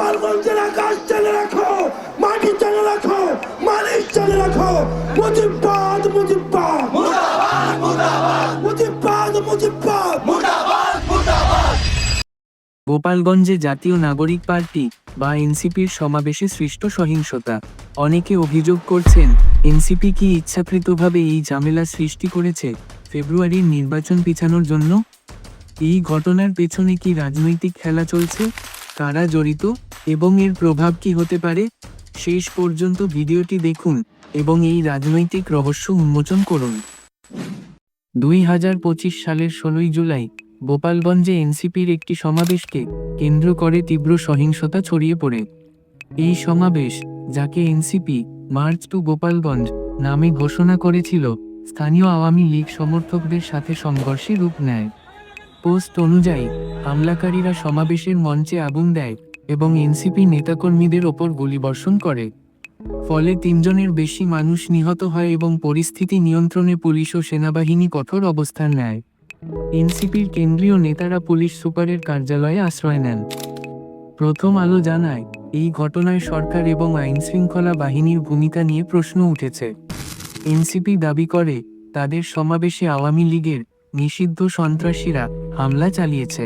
গোপালগঞ্জের আকাশ চালে রাখো মাটি চালে রাখো মালিশ চালে রাখো। মুজিবাদ মুজিবাদ মুজিবাদ মুজিবাদ গোপালগঞ্জে জাতীয় নাগরিক পার্টি বা এনসিপির সমাবেশে সৃষ্ট সহিংসতা। অনেকে অভিযোগ করছেন এনসিপি কি ইচ্ছাকৃতভাবে এই ঝামেলা সৃষ্টি করেছে ফেব্রুয়ারির নির্বাচন পিছানোর জন্য? এই ঘটনার পেছনে কি রাজনৈতিক খেলা চলছে? কারা জড়িত এবং এর প্রভাব কি হতে পারে? শেষ পর্যন্ত ভিডিওটি দেখুন এবং এই রাজনৈতিক রহস্য উন্মোচন করুন। দুই হাজার পঁচিশ সালের ষোলোই জুলাই, গোপালগঞ্জে এনসিপির একটি সমাবেশকে কেন্দ্র করে তীব্র সহিংসতা ছড়িয়ে পড়ে। এই সমাবেশ, যাকে এনসিপি, মার্চ টু গোপালগঞ্জ নামে ঘোষণা করেছিল, স্থানীয় আওয়ামী লীগ সমর্থকদের সাথে সংঘর্ষে রূপ নেয়। পোস্ট অনুযায়ী, হামলাকারীরা সমাবেশের মঞ্চে আগুন দেয় এবং এনসিপি নেতাকর্মীদের ওপর গুলিবর্ষণ করে। ফলে তিনজনের বেশি মানুষ নিহত হয় এবং পরিস্থিতি নিয়ন্ত্রণে পুলিশ ও সেনাবাহিনী কঠোর অবস্থান নেয়। এনসিপির কেন্দ্রীয় নেতারা পুলিশ সুপারের কার্যালয়ে আশ্রয় নেন। প্রথম আলো জানায়, এই ঘটনায় সরকার এবং আইনশৃঙ্খলা বাহিনীর ভূমিকা নিয়ে প্রশ্ন উঠেছে। এনসিপি দাবি করে, তাদের সমাবেশে আওয়ামী লীগের নিষিদ্ধ সন্ত্রাসীরা হামলা চালিয়েছে।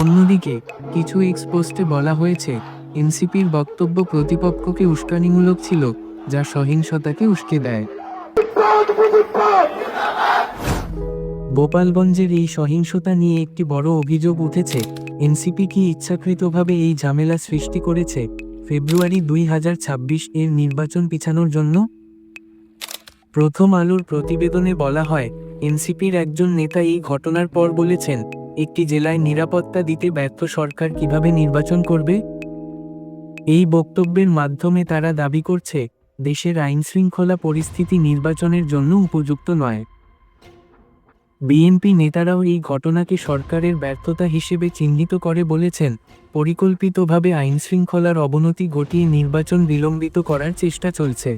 অন্যদিকে, কিছু এক্সপোস্টে বলা হয়েছে এনসিপির বক্তব্য প্রতিপক্ষকে উস্কানিমূলক ছিল, যা সহিংসতাকে উস্কে দেয়। গোপালগঞ্জের এই সহিংসতা নিয়ে একটি বড় অভিযোগ উঠেছে এনসিপি কি ইচ্ছাকৃতভাবে এই ঝামেলা সৃষ্টি করেছে, ফেব্রুয়ারি দুই হাজার ছাব্বিশ এর নির্বাচন পিছানোর জন্য? প্রথম আলোর প্রতিবেদনে বলা হয় এনসিপির একজন নেতা এই ঘটনার পর বলেছেন, একটি জেলায় নিরাপত্তা দিতে ব্যর্থ সরকার কীভাবে নির্বাচন করবে? এই বক্তব্যের মাধ্যমে তারা দাবি করছে, দেশের আইনশৃঙ্খলা পরিস্থিতি নির্বাচনের জন্য উপযুক্ত নয়। বিএনপি নেতারাও এই ঘটনাকে সরকারের ব্যর্থতা হিসেবে চিহ্নিত করে বলেছেন, পরিকল্পিতভাবে আইনশৃঙ্খলার অবনতি ঘটিয়ে নির্বাচন বিলম্বিত করার চেষ্টা চলছে।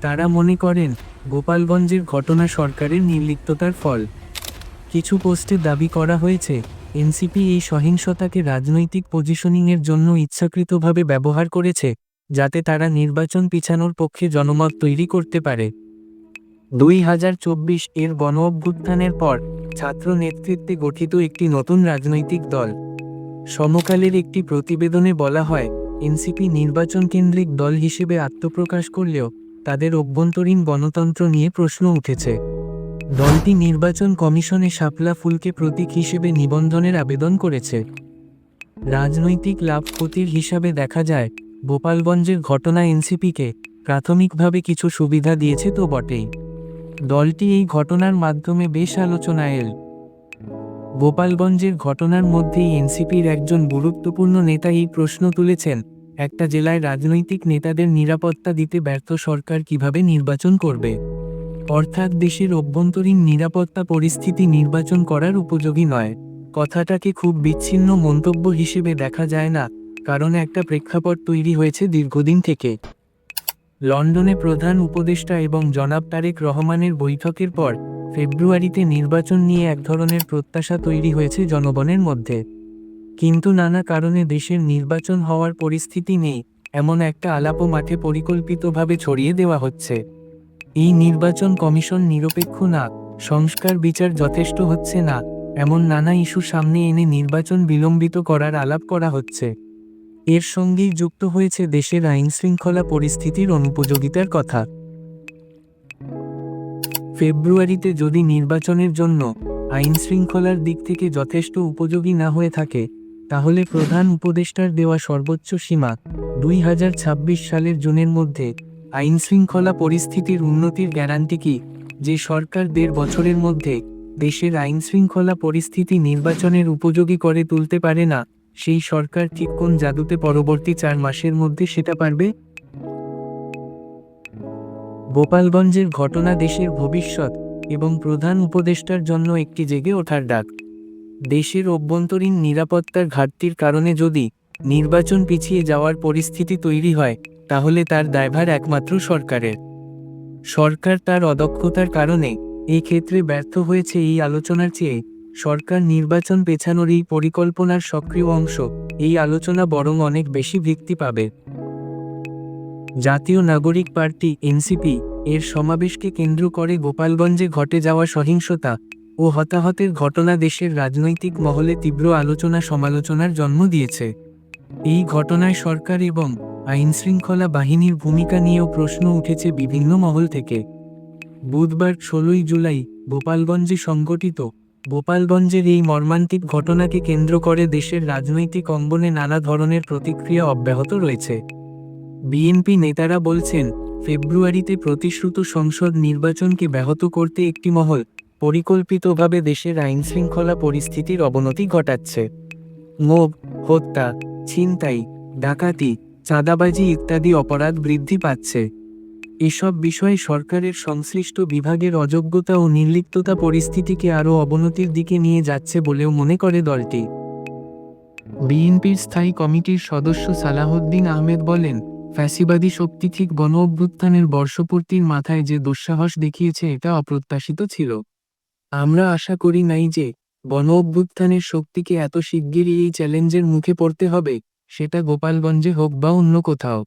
তারা মনে করেন, গোপালগঞ্জের ঘটনা সরকারের নির্লিপ্ততার ফল। কিছু পোস্টে দাবি করা হয়েছে, এনসিপি এই সহিংসতাকে রাজনৈতিক পজিশনিংয়ের জন্য ইচ্ছাকৃতভাবে ব্যবহার করেছে, যাতে তারা নির্বাচন পিছানোর পক্ষে জনমত তৈরি করতে পারে। দুই হাজার চব্বিশ এর গণ অভ্যুত্থানের পর, ছাত্র নেতৃত্বে গঠিত একটি নতুন রাজনৈতিক দল। সমকালের একটি প্রতিবেদনে বলা হয়, এনসিপি নির্বাচন কেন্দ্রিক দল হিসেবে আত্মপ্রকাশ করলেও তাদের অভ্যন্তরীণ গণতন্ত্র নিয়ে প্রশ্ন উঠেছে। দলটি নির্বাচন কমিশনে শাপলা ফুলকে প্রতীক হিসেবে নিবন্ধনের আবেদন করেছে। রাজনৈতিক লাভ ক্ষতির হিসাবে দেখা যায়, গোপালগঞ্জের ঘটনা এনসিপিকে প্রাথমিকভাবে কিছু সুবিধা দিয়েছে তো বটেই। দলটি এই ঘটনার মাধ্যমে বেশ আলোচনায় এল। গোপালগঞ্জের ঘটনার মধ্যেই এনসিপির একজন গুরুত্বপূর্ণ নেতা এই প্রশ্ন তুলেছেন। একটা জেলায় রাজনৈতিক নেতাদের নিরাপত্তা দিতে ব্যর্থ সরকার কীভাবে নির্বাচন করবে? অর্থাৎ দেশের অভ্যন্তরীণ নিরাপত্তা পরিস্থিতি নির্বাচন করার উপযোগী নয়। কথাটাকে খুব বিচ্ছিন্ন মন্তব্য হিসেবে দেখা যায় না, কারণ একটা প্রেক্ষাপট তৈরি হয়েছে দীর্ঘদিন থেকে। লন্ডনে প্রধান উপদেষ্টা এবং জনাব তারেক রহমানের বৈঠকের পর ফেব্রুয়ারিতে নির্বাচন নিয়ে এক ধরনের প্রত্যাশা তৈরি হয়েছে জনগণের মধ্যে। কিন্তু নানা কারণে দেশের নির্বাচন হওয়ার পরিস্থিতি নেই, এমন একটা আলাপও মাঠে পরিকল্পিতভাবে ছড়িয়ে দেওয়া হচ্ছে। এই নির্বাচন কমিশন নিরপেক্ষ না, সংস্কার বিচার যথেষ্ট হচ্ছে না, এমন নানা ইস্যু সামনে এনে নির্বাচন বিলম্বিত করার আলাপ করা হচ্ছে। এর সঙ্গেই যুক্ত হয়েছে দেশের আইনশৃঙ্খলা পরিস্থিতির অনুপযোগিতার কথা। ফেব্রুয়ারিতে যদি নির্বাচনের জন্য আইনশৃঙ্খলার দিক থেকে যথেষ্ট উপযোগী না হয়ে থাকে তাহলে প্রধান উপদেষ্টার দেওয়া সর্বোচ্চ সীমা দুই হাজার ছাব্বিশ সালের জুনের মধ্যে আইনশৃঙ্খলা পরিস্থিতির উন্নতির গ্যারান্টি কি? যে সরকার দেড় বছরের মধ্যে দেশের আইনশৃঙ্খলা পরিস্থিতি নির্বাচনের উপযোগী করে তুলতে পারে না, সেই সরকার ঠিক কোন জাদুতে পরবর্তী চার মাসের মধ্যে সেটা পারবে? গোপালগঞ্জের ঘটনা দেশের ভবিষ্যৎ এবং প্রধান উপদেষ্টার জন্য একটি জেগে ওঠার ডাক। দেশের অভ্যন্তরীণ নিরাপত্তার ঘাটতির কারণে যদি নির্বাচন পিছিয়ে যাওয়ার পরিস্থিতি তৈরি হয়, তাহলে তার দায়ভার একমাত্র সরকারের। সরকার তার অদক্ষতার কারণে এই ক্ষেত্রে ব্যর্থ হয়েছে এই আলোচনার চেয়ে। সরকার নির্বাচন পেছানোর এই পরিকল্পনার সক্রিয় অংশ এই আলোচনা বরং অনেক বেশি ভিত্তি পাবে। জাতীয় নাগরিক পার্টি এনসিপি এর সমাবেশকে কেন্দ্র করে গোপালগঞ্জে ঘটে যাওয়া সহিংসতা ও হতাহতের ঘটনা দেশের রাজনৈতিক মহলে তীব্র আলোচনা সমালোচনার জন্ম দিয়েছে। এই ঘটনায় সরকার এবং আইনশৃঙ্খলা বাহিনীর ভূমিকা নিয়েও প্রশ্ন উঠেছে বিভিন্ন মহল থেকে। বুধবার ষোলোই জুলাই গোপালগঞ্জে সংগঠিত গোপালগঞ্জের এই মর্মান্তিক ঘটনাকে কেন্দ্র করে দেশের রাজনৈতিক অঙ্গনে নানা ধরনের প্রতিক্রিয়া অব্যাহত রয়েছে। বিএনপি নেতারা বলছেন, ফেব্রুয়ারিতে প্রতিশ্রুত সংসদ নির্বাচনকে ব্যাহত করতে একটি মহল পরিকল্পিতভাবে দেশের আইনশৃঙ্খলা পরিস্থিতির অবনতি ঘটাচ্ছে। মোব হত্যা, ছিনতাই, ডাকাতি, চাঁদাবাজি ইত্যাদি অপরাধ বৃদ্ধি পাচ্ছে। এসব বিষয়ে সরকারের সংশ্লিষ্ট বিভাগের অযোগ্যতা ও নির্লিপ্ততা পরিস্থিতিকে আরও অবনতির দিকে নিয়ে যাচ্ছে বলেও মনে করে দলটি। বিএনপির স্থায়ী কমিটির সদস্য সালাহউদ্দিন আহমেদ বলেন, ফ্যাসিবাদী শক্তি ঠিক গণ অভ্যুত্থানের বর্ষপূর্তির মাথায় যে দুঃসাহস দেখিয়েছে এটা অপ্রত্যাশিত ছিল। আমরা আশা করি নাই যে বন অভ্যুত্থানের শক্তিকে এত শিগগিরই এই চ্যালেঞ্জের মুখে পড়তে হবে, সেটা গোপালগঞ্জে হোক বা অন্য কোথাও।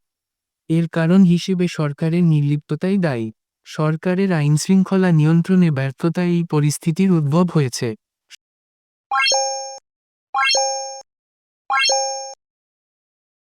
এর কারণ হিসেবে সরকারের নির্লিপ্ততাই দায়ী। সরকারের আইনশৃঙ্খলা নিয়ন্ত্রণে ব্যর্থতায় এই পরিস্থিতির উদ্ভব হয়েছে।